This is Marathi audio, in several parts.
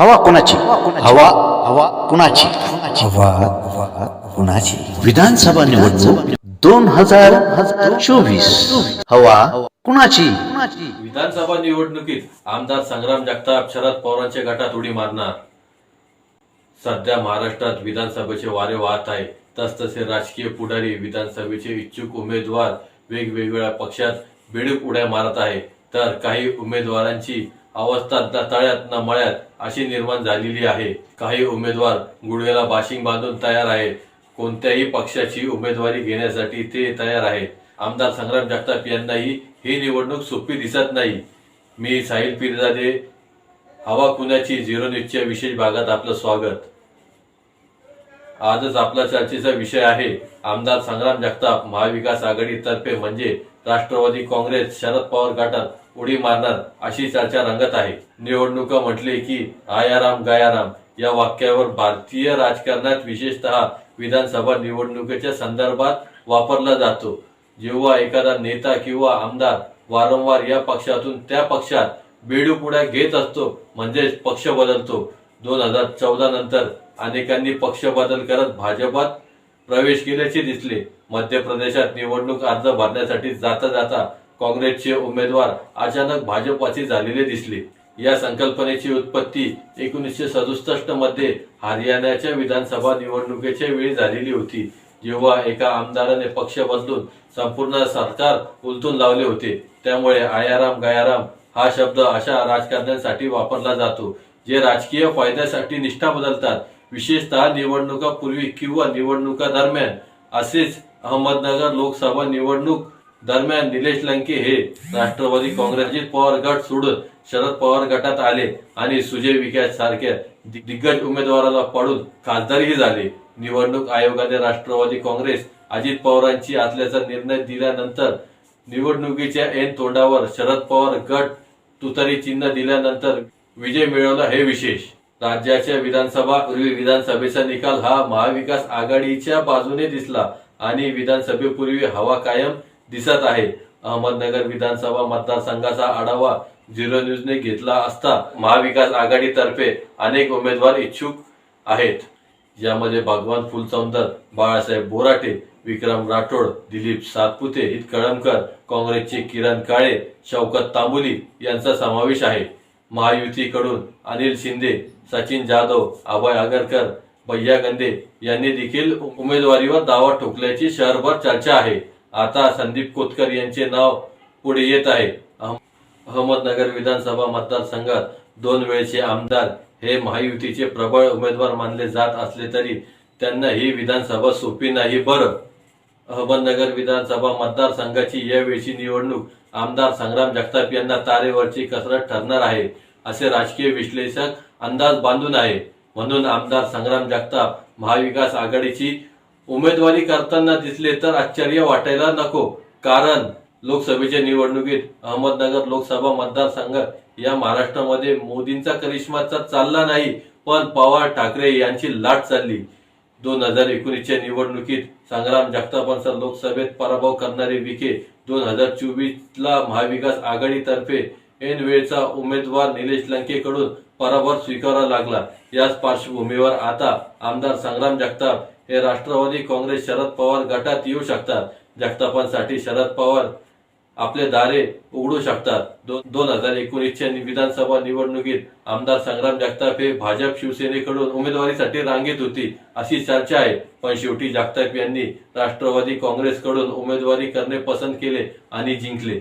हवा कोणाची? हवा हवा कुणाची? हवा हवा कुणाची? विधानसभा निवडणूक दोन हजार चोवीस. हवा कुणाची? विधानसभा निवडणुकीत आमदार संग्राम जगताप शरद पवारांच्या गटात उडी मारणार. सध्या महाराष्ट्रात विधानसभेचे वारे वाहत आहे. तसतसे राजकीय पुढारी विधानसभेचे इच्छुक उमेदवार वेगवेगळ्या पक्षात बेडूक उड्या मारत आहे. तर काही उमेदवारांची अवस्था न तळ्यात न मळ्यात अशी निर्माण झालेली आहे. काही उमेदवार गुडघ्याला बाशिंग बांधून तयार आहेत. कोणत्याही पक्षाची उमेदवारी घेण्यासाठी ते तयार आहेत. आमदार संग्राम जगताप यांनाही ही निवडणूक सोपी दिसत नाही. मी साहिल पिरजादे हवा कुणाची झिरो न्यूजच्या विशेष भागात आपलं स्वागत. आजच आपला चर्चेचा विषय आहे. आमदार संग्राम जगताप महाविकास आघाडीतर्फे म्हणजे राष्ट्रवादी काँग्रेस शरद पवार गटात उडी मारणार अशी चर्चा रंगत आहे. निवडणुका म्हटले की आयाराम गायाराम या वाक्यावर भारतीय राजकारणात विशेषतः विधानसभा निवडणुकीच्या संदर्भात वापरला जातो. जेव्हा एखादा नेता किंवा आमदार वारंवार या पक्षातून त्या पक्षात बेडूपुड्या घेत असतो म्हणजेच पक्ष बदलतो. दोन हजार चौदा नंतर अनेकांनी पक्ष बदल करत भाजपात प्रवेश केल्याचे दिसले. मध्य प्रदेशात निवडणूक अर्ज भरण्यासाठी जाता जाता काँग्रेसचे उमेदवार अचानक भाजपाचे झालेले दिसले. या संकल्पनेची उत्पत्ती एकोणीसशे सदुसष्टमध्ये हरियाणाच्या विधानसभा निवडणुकीच्या वेळी झालेली होती जेव्हा एका आमदाराने पक्ष बदलून संपूर्ण सरकार उलटून लावले होते. त्यामुळे आयाराम गायाराम हा शब्द अशा राजकारण्यांसाठी वापरला जातो. जे राजकीय फायद्यासाठी निष्ठा बदलतात विशेषतः निवडणुका पूर्वी किंवा निवडणुका दरम्यान असेच अहमदनगर लोकसभा निवडणूक दरम्यान निलेश लंके हे राष्ट्रवादी काँग्रेसचे पवार गट सोडून शरद पवार गटात आले आणि सुजय विकास सारख्या दिग्गज उमेदवाराला पडून खासदारही झाले. निवडणूक आयोगाने राष्ट्रवादी काँग्रेस अजित पवारांची असल्याचा निर्णय दिल्यानंतर निवडणुकीच्या ऐन तोंडावर शरद पवार गट तुतारी चिन्ह दिल्यानंतर विजय मिळवला हे विशेष. राज्याच्या विधानसभा पूर्वी विधानसभेचा निकाल हा महाविकास आघाडीच्या बाजूने दिसला आणि विधानसभेपूर्वी हवा कायम दिसत आहे. अहमदनगर विधानसभा मतदारसंघाचा आढावा झिरो न्यूजने घेतला असता महाविकास आघाडीतर्फे अनेक उमेदवार इच्छुक आहेत. यामध्ये भगवान फुलचौंदर बाळासाहेब बोराटे विक्रम राठोड दिलीप सातपुते हित कळमकर काँग्रेसचे किरण काळे शौकत तांबुली यांचा समावेश आहे. महायुतीकडून अनिल शिंदे सचिन जाधव अभय आगरकर भैया गंदे यांनी देखील उमेदवारीवर दावा ठोकल्याची शहरभर चर्चा आहे. आता संदीप कोतकर यांचे नाव पुढे येत आहे. अहमदनगर विधानसभा मतदारसंघात दोन वेळचे आमदार हे महायुतीचे प्रबळ उमेदवार मानले जात असले तरी त्यांना ही विधानसभा सोपी नाही बरं. अहमदनगर विधानसभा मतदारसंघाची यावेळची निवडणूक आमदार संग्राम जगताप यांना तारेवरची कसरत ठरणार आहे असे राजकीय विश्लेषक अंदाज बांधून आहे. म्हणून आमदार संग्राम जगताप महाविकास आघाडीची उमेदवारी करताना दिसले तर आश्चर्य वाटायला नको. कारण लोकसभेच्या निवडणुकीत अहमदनगर लोकसभा मतदारसंघ या महाराष्ट्रामध्ये मोदींचा करिश्माचा चालला नाही पण पवार ठाकरे यांची लाट चालली. दोन हजार एकोणीसच्या निवडणुकीत संग्राम जगतापांचा लोकसभेत पराभव करणारे विखे दोन हजार चोवीसला महाविकास आघाडीतर्फे ऐन वेळचा उमेदवार निलेश लंकेकडून पराभव स्वीकारावा लागला. याच पार्श्वभूमीवर आता आमदार संग्राम जगताप हे राष्ट्रवादी काँग्रेस शरद पवार गटात येऊ शकतात. जगतापांसाठी शरद पवार आपले दारे उघडू शकतात. दोन दोन हजार एकोणीसच्या विधानसभा निवडणुकीत आमदार संग्राम जगताप हे भाजप शिवसेनेकडून उमेदवारीसाठी रांगेत होती अशी चर्चा आहे. पण शेवटी जगताप यांनी राष्ट्रवादी काँग्रेसकडून उमेदवारी करणे पसंत केले आणि जिंकले.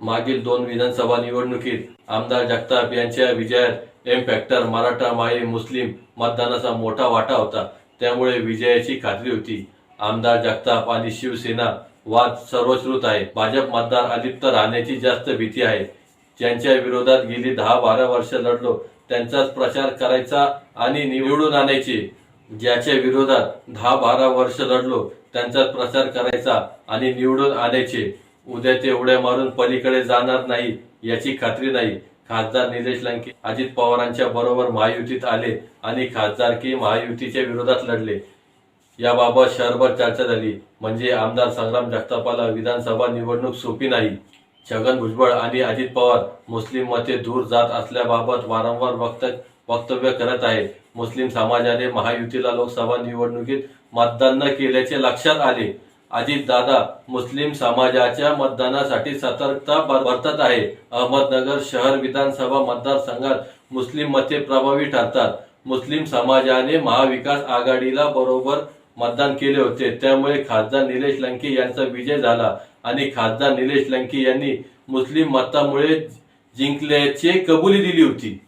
मागील दोन विधानसभा निवडणुकीत आमदार जगताप यांच्या विजयात एम फॅक्टर मराठा माई मुस्लिम मतदानाचा मोठा वाटा होता. त्यामुळे विजयाची खात्री होती. आमदार जगताप आणि शिवसेना वाद सर्वश्रुत आहे. भाजप मतदार अलिप्त राहण्याची जास्त भीती आहे. ज्यांच्या विरोधात गेली दहा बारा वर्ष लढलो त्यांचाच प्रचार करायचा आणि निवडून आणायचे. ज्याच्या विरोधात दहा बारा वर्ष लढलो त्यांचाच प्रचार करायचा आणि निवडून आणायचे. उद्या ते उड्या मारून पलीकडे जाणार नाही याची खात्री नाही. खासदार निलेश लंके अजित पवारांच्या बरोबर महायुतीत आले आणि खासदारकी महायुतीच्या विरोधात लढले. याबाबत शहरभर चर्चा झाली. म्हणजे आमदार संग्राम जगतापाला विधानसभा निवडणूक सोपी नाही. छगन भुजबळ आणि अजित पवार मुस्लिम मते दूर जात असल्याबाबत वारंवार वक्त वक्तव्य करत आहे मुस्लिम समाजाने महायुतीला लोकसभा निवडणुकीत मतदान न केल्याचे लक्षात आले. अजित दादा मुस्लिम समाजाच्या मतदानासाठी सतर्कता वर्तत आहे. अहमदनगर शहर विधानसभा मतदारसंघात मुस्लिम मते प्रभावी ठरतात. मुस्लिम समाजाने महाविकास आघाडीला बरोबर मतदान केले होते. त्यामुळे खासदार निलेश लंके यांचा विजय झाला आणि खासदार निलेश लंके यांनी मुस्लिम मतामुळे जिंकल्याची कबुली दिली होती.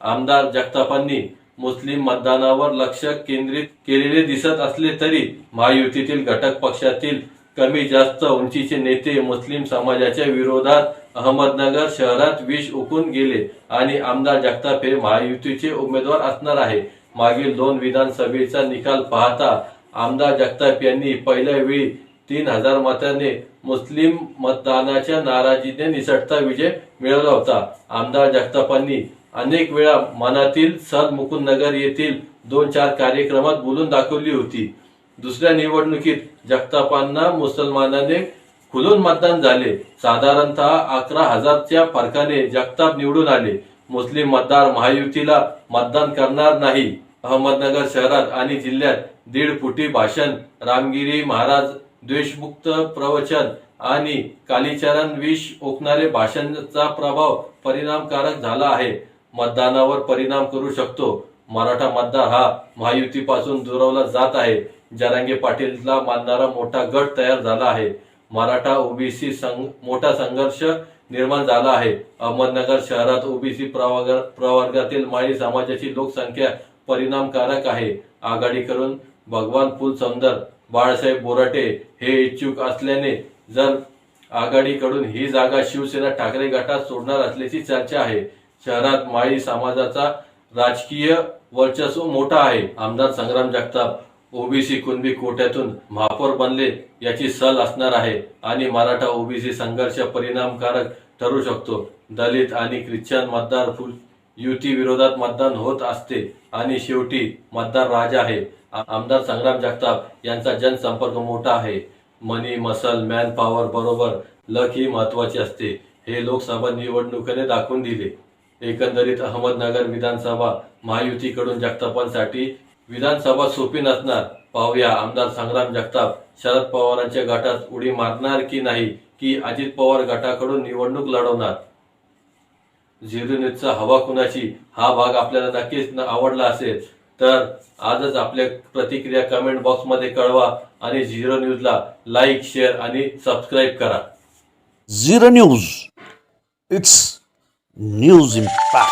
आमदार जगतापांनी मुस्लिम मतदानावर लक्ष केंद्रित केलेले दिसत असले तरी महायुतीतील घटक पक्षातील कमी जास्त उंचीचे नेते मुस्लिम समाजाच्या विरोधात अहमदनगर शहरात विष उकून गेले आणि आमदार जगताप हे महायुतीचे उमेदवार असणार आहे. मागील दोन विधानसभेचा निकाल पाहता आमदार जगताप यांनी पहिल्या वेळी तीन हजार मताने मुस्लिम मतदानाच्या नाराजीने निसटता विजय मिळवला होता. आमदार जगतापांनी अनेक वेळा मनातील सद मुकुंदनगर येथील दोन चार कार्यक्रमात बोलून दाखवली होती. दुसऱ्या निवडणुकीत जगतापांना मुसलमानाने खुलून मतदान झाले. साधारणतः अकरा हजारच्या फरकाने जगताप निवडून आले. मुस्लिम मतदार महायुतीला मतदान करणार नाही. अहमदनगर शहरात आणि जिल्ह्यात दीड फुटी भाषण रामगिरी महाराज द्वेषमुक्त प्रवचन आणि कालीचरण विष ओकणारे भाषणचा प्रभाव परिणामकारक झाला आहे. मतदानावर परिणाम करू शकतो. मराठा मतदार हा महायुतीपासून दुरावला जात आहे. जरांगे पाटीलला मानणारा मोठा गट तयार झाला आहे. मराठा ओबीसी संघ मोठा संघर्ष निर्माण झाला आहे. अहमदनगर शहरात ओबीसी प्रवर्गातील माळी समाजाची लोकसंख्या परिणामकारक आहे. आघाडी करून भगवान फुल सौंदर बाळासाहेब बोराटे हे इच्छुक असल्याने जर आघाडीकडून ही जागा शिवसेना ठाकरे गटात सोडणार असल्याची चर्चा आहे. शहरात माळी समाजाचा राजकीय वर्चस्व मोठा आहे. आमदार संग्राम जगताप ओबीसी कुणबी कोट्यातून महापौर बनले याची सल असणार आहे आणि मराठा ओबीसी संघर्ष परिणामकारक ठरू शकतो. दलित आणि ख्रिश्चन मतदार फुल युती विरोधात मतदान होत असते आणि शेवटी मतदार राजा आहे. आमदार संग्राम जगताप यांचा जनसंपर्क मोठा आहे. मनी मसल मॅन पॉवर बरोबर लक ही महत्वाची असते. हे लोकसभा निवडणुकीने दाखवून दिले. एकंदरीत अहमदनगर विधानसभा महायुतीकडून जगतापांसाठी विधानसभा सोपी नसणार. पाहूया आमदार संग्राम जगताप शरद पवारांच्या गटात उडी मारणार की नाही की अजित पवार गटाकडून निवडणूक लढवणार? झिरो न्यूजचा हवा कुणाची? हा भाग आपल्याला नक्कीच आवडला असेल तर आजच आपल्या प्रतिक्रिया कमेंट बॉक्समध्ये कळवा आणि झिरो न्यूजला लाईक शेअर आणि सबस्क्राईब करा. Zero news. It's news impact